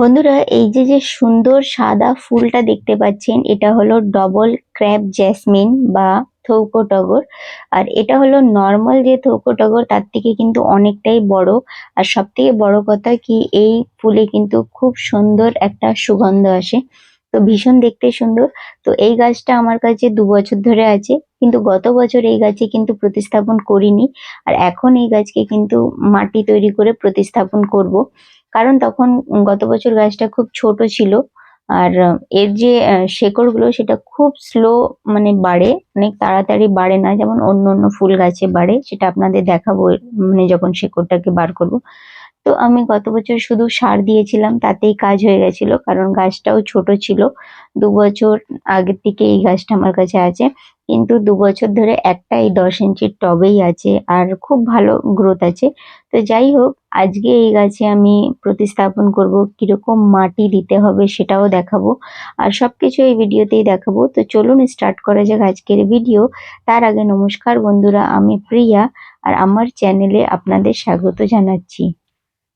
বন্ধুরা, এই যে যে সুন্দর সাদা ফুলটা দেখতে পাচ্ছেন, এটা হলো ডবল ক্র্যাপ জ্যাসমিন বা থৌকো টগর। আর এটা হলো নর্মাল যে থৌকো টগর, তার থেকে কিন্তু অনেকটাই বড়। আর সব থেকে বড় কথা কি, এই ফুলে কিন্তু খুব সুন্দর একটা সুগন্ধ আসে। তো ভীষণ দেখতে সুন্দর। তো এই গাছটা আমার কাছে দু বছর ধরে আছে, কিন্তু গত বছর এই গাছে কিন্তু প্রতিস্থাপন করিনি। আর এখন এই গাছকে কিন্তু মাটি তৈরি করে প্রতিস্থাপন করব। কারণ তখন গত বছর গাছটা খুব ছোট ছিল। আর এর যে শেকড়গুলো সেটা খুব স্লো মানে বাড়ে, অনেক তাড়াতাড়ি বাড়ে না। যেমন অন্য অন্য ফুল গাছে বাড়ে, সেটা আপনাদের দেখাবো মানে যখন শেকড়টাকে বার করব। তো আমি গত বছর শুধু সার দিয়েছিলাম, তাতেই কাজ হয়ে গেছিল, কারণ গাছটাও ছোট ছিল। দু বছর আগের থেকে এই গাছটা আমার কাছে আছে। কিন্তু দু বছর ধরে একটা এই দশ ইঞ্চির টবেই আছে, আর খুব ভালো গ্রোথ আছে। তো যাই হোক, আজকে এই গাছে আমি প্রতিস্থাপন করব, কীরকম মাটি দিতে হবে সেটাও দেখাবো। আর সব কিছু এই ভিডিওতেই দেখাবো। তো চলুন স্টার্ট করা যাক আজকের ভিডিও তার আগে নমস্কার বন্ধুরা, আমি প্রিয়া, আর আমার চ্যানেলে আপনাদের স্বাগত জানাচ্ছি।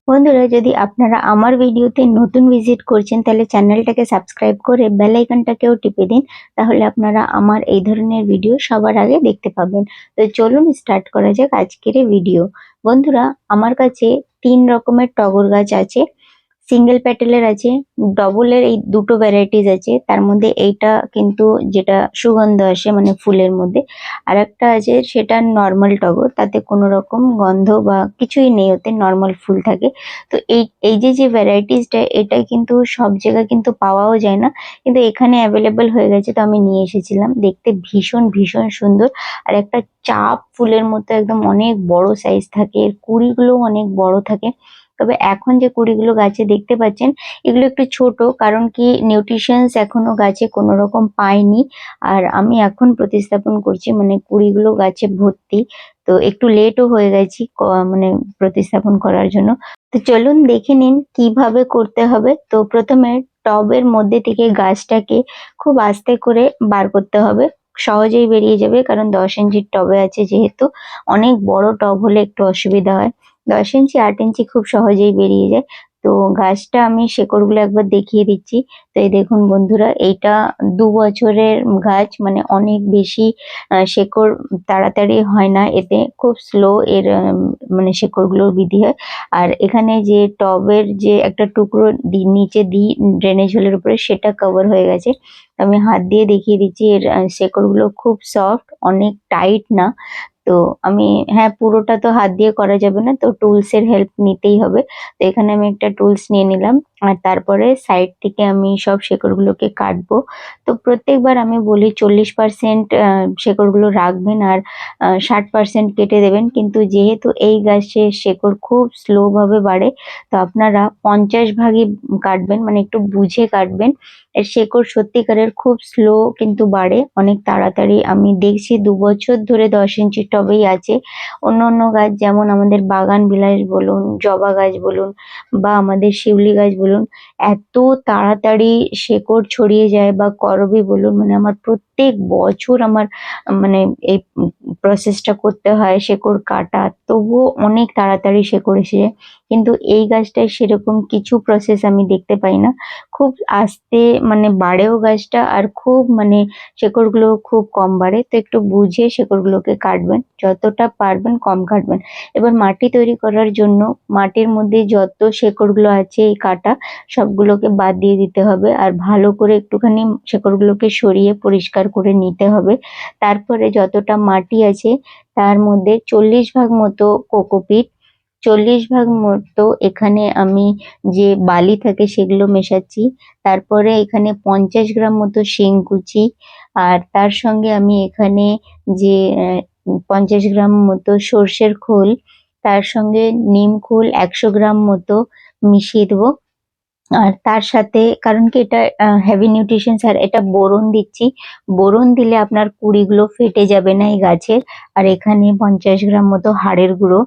বন্ধুরা, যদি আপনারা আমার ভিডিওতে নতুন ভিজিট করছেন, তাহলে চ্যানেলটাকে সাবস্ক্রাইব করে বেল আইকনটাকেও টিপে দিন, তাহলে আপনারা আমার এই ধরনের ভিডিও সবার আগে দেখতে পাবেন। তো চলুন স্টার্ট করা যাক আজকের ভিডিও বন্ধুরা, আমার কাছে তিন রকমের টগর গাছ আছে। সিঙ্গেল প্যাটেলের আছে ডবলের এই দুটো ভ্যারাইটিস আছে, তার মধ্যে এইটা কিন্তু যেটা সুগন্ধ আসে মানে ফুলের মধ্যে আর একটা আছে সেটা নর্মাল টগর, তাতে কোনো রকম গন্ধ বা কিছুই নেই, ওতে নর্মাল ফুল থাকে। তো এই এই যে যে ভ্যারাইটিসটা এটা কিন্তু সব জায়গায় কিন্তু পাওয়াও যায় না, কিন্তু এখানে অ্যাভেলেবেল হয়ে গেছে, তো আমি নিয়ে এসেছিলাম। দেখতে ভীষণ ভীষণ সুন্দর। আর একটা চাপ ফুলের মতো, একদম অনেক বড় সাইজ থাকে, এর কুড়িগুলো অনেক বড় থাকে। তবে এখন যে কুড়িগুলো গাছে দেখতে পাচ্ছেন, এগুলো একটু ছোট, কারণ কি নিউট্রিশনস এখনও গাছে কোনো রকম পাইনি আর আমি এখন প্রতিস্থাপন করছি মানে কুড়িগুলো গাছে ভর্তি। তো একটু লেটও হয়ে গেছি মানে প্রতিস্থাপন করার জন্য। তো চলুন দেখে নিন কীভাবে করতে হবে। তো প্রথমে টবের মধ্যে থেকে গাছটাকে খুব আস্তে করে বার করতে হবে। সহজেই বেরিয়ে যাবে, কারণ দশ ইঞ্চির টবে আছে যেহেতু। অনেক বড় টব হলে একটু অসুবিধা হয়। দশ ইঞ্চি, আট ইঞ্চি খুব সহজেই বেরিয়ে যায়। তো গাছটা আমি শেকড়গুলো একবার দেখিয়ে দিচ্ছি। তো এই দেখুন বন্ধুরা, এইটা দু বছরের গাছ মানে অনেক বেশি শেকড় তাড়াতাড়ি হয় না। এতে খুব স্লো এর মানে শেকড়গুলোর বৃদ্ধি হয়। আর এখানে যে টবের যে একটা টুকরো নিচে দিই ড্রেনেজ হোলের উপরে, সেটা কভার হয়ে গেছে। আমি হাত দিয়ে দেখিয়ে দিচ্ছি, এর শেকড়গুলো খুব সফট অনেক টাইট না। তো আমি হ্যাঁ পুরোটা তো হাত দিয়ে করা যাবে না, তো টুলস এর হেল্প নিতেই হবে। তো এখানে আমি একটা টুলস নিয়ে নিলাম, আর তারপরে সাইড থেকে আমি সব শেকড়গুলোকে কাটবো। তো প্রত্যেকবার আমি বলি চল্লিশ পার্সেন্ট শেকড়গুলো রাখবেন আর ষাট পার্সেন্ট কেটে দেবেন। কিন্তু যেহেতু এই গাছের শেকড় খুব স্লো ভাবে বাড়ে, তো আপনারা পঞ্চাশ ভাগই কাটবেন মানে একটু বুঝে কাটবেন। এর শেকড় সত্যিকারের খুব স্লো কিন্তু বাড়ে, অনেক তাড়াতাড়ি। আমি দেখছি দু বছর ধরে দশ ইঞ্চির টবেই আছে। অন্য অন্য গাছ যেমন আমাদের বাগান বিলাস বলুন, জবা গাছ বলুন বা আমাদের শিউলি গাছ বলুন, এত তাড়াতাড়ি শেকড় ছড়িয়ে যায় বা করবি বলুন মানে আমার প্রত্যেক বছর আমার মানে এই প্রসেসটা করতে হয় শেকড় কাটা, তবুও অনেক তাড়াতাড়ি শেকড় এসে যায়। কিন্তু এই গাছটায় সেরকম কিছু প্রসেস আমি দেখতে পাই না। খুব আস্তে মানে বাড়েও গাছটা আর খুব মানে শেকড়গুলো খুব কম বাড়ে। তো একটু বুঝে শেকড়গুলোকে কাটবেন, যতটা পারবেন কম কাটবেন। এবার মাটি তৈরি করার জন্য মাটির মধ্যে যত শেকড়গুলো আছে এই কাটা, সবগুলোকে বাদ দিয়ে দিতে হবে। আর ভালো করে একটুখানি শেকড়গুলোকে সরিয়ে পরিষ্কার করে নিতে হবে। তারপরে যতটা মাটি আছে, তার মধ্যে চল্লিশ ভাগ মতো কোকোপিট চল্লিশ ভাগ মতো এখানে আমি যে বালি থাকে সেগুলো মেশাচ্ছি। তারপরে এখানে পঞ্চাশ গ্রাম মতো শিংকুচি আর তার সঙ্গে আমি এখানে যে পঞ্চাশ গ্রাম মতো সর্ষের খোল, তার সঙ্গে নিম খোল একশো গ্রাম মতো মিশিয়ে দেবো। আর তার সাথে, কারণ কি এটা হেভি নিউট্রিশন আর এটা বোরন দিচ্ছি। বোরন দিলে আপনার কুড়িগুলো ফেটে যাবে না এই গাছের। আর এখানে পঞ্চাশ গ্রাম মতো হাড়ের গুঁড়ো।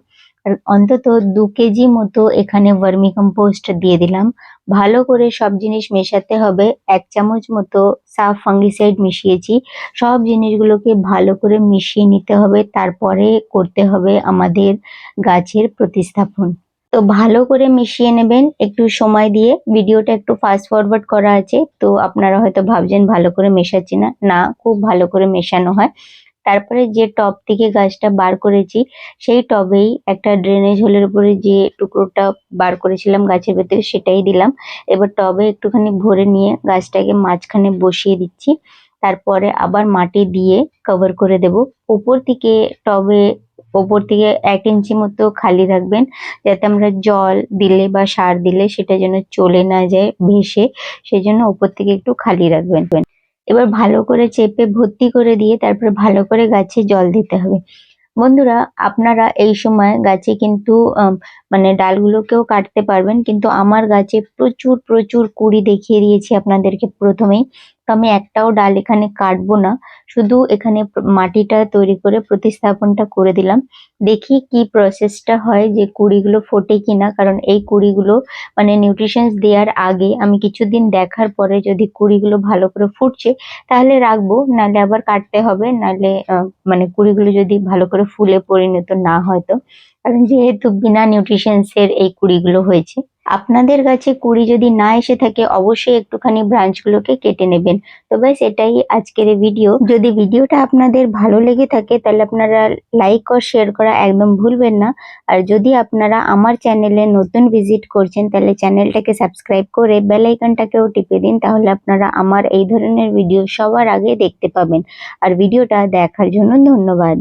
অন্তত দু কেজি মতো এখানে ভার্মি কম্পোস্ট দিয়ে দিলাম। ভালো করে সব জিনিস মেশাতে হবে। এক চামচ মতো সাফ ফাঙ্গিসাইড মিশিয়েছি। সব জিনিসগুলোকে ভালো করে মিশিয়ে নিতে হবে। তারপরে করতে হবে আমাদের গাছের প্রতিস্থাপন। তো ভালো করে মিশিয়ে নেবেন। একটু সময় দিয়ে। ভিডিওটা একটু ফাস্ট ফরওয়ার্ড করা আছে। তো আপনারা হয়তো ভাবছেন ভালো করে মেশাচ্ছি না। না, খুব ভালো করে মেশানো হয়। তারপরে যে টব থেকে গাছটা বার করেছি, সেই টবেই একটা ড্রেনেজ হোলের উপরে যে টুকরোটা বার করেছিলাম গাছের ভেতরে সেটাই দিলাম। এবার টবে একটুখানি ভরে নিয়ে গাছটাকে মাঝখানে বসিয়ে দিচ্ছি। তারপরে আবার মাটি দিয়ে কভার করে দেব। উপর থেকে টবে ওপর থেকে এক ইঞ্চি মতো খালি রাখবেন, যাতে আমরা জল দিলে বা সার দিলে সেটা যেন চলে না যায়, ভেসে, সেজন্য ওপর থেকে একটু খালি রাখবেন। এবার ভালো করে চেপে ভর্তি করে দিয়ে তারপরে ভালো করে গাছে জল দিতে হবে। বন্ধুরা, আপনারা এই সময় গাছে কিন্তু মানে ডালগুলোকেও কাটতে পারবেন, কিন্তু আমার গাছে প্রচুর প্রচুর কুড়ি দেখিয়ে দিয়েছি আপনাদেরকে প্রথমেই। তো আমি একটাও ডাল এখানে কাটবো না। শুধু এখানে মাটিটা তৈরি করে প্রতিস্থাপনটা করে দিলাম। দেখি কি প্রসেসটা হয় যে কুড়িগুলো ফোটে কিনা, কারণ এই কুড়িগুলো মানে নিউট্রিশনস দেওয়ার আগে আমি কিছুদিন দেখার পরে যদি কুড়িগুলো ভালো করে ফুটছে, তাহলে রাখব। নাহলে আবার কাটতে হবে। নাহলে মানে কুড়িগুলো যদি ভালো করে ফুলে পরিণত না হয় তো। কারণ যেহেতু বিনা নিউট্রিশনস এর এই কুড়িগুলো হয়েছে, আপনাদের কাছে কুড়ি যদি না এসে থাকে, অবশ্যই একটুখানি ব্রাঞ্চ গুলোকে কেটে নেবেন। তো ব্যাস, এটাই আজকের ভিডিও যদি ভিডিওটা আপনাদের ভালো লেগে থাকে, তাহলে আপনারা লাইক ও শেয়ার করা একদম ভুলবেন না। আর যদি আপনারা আমার চ্যানেলে নতুন ভিজিট করছেন, তাহলে চ্যানেলটাকে সাবস্ক্রাইব করে বেল আইকনটাকেও টিপে দিন, তাহলে আপনারা আমার এই ধরনের ভিডিও সবার আগে দেখতে পাবেন। আর ভিডিওটা দেখার জন্য ধন্যবাদ।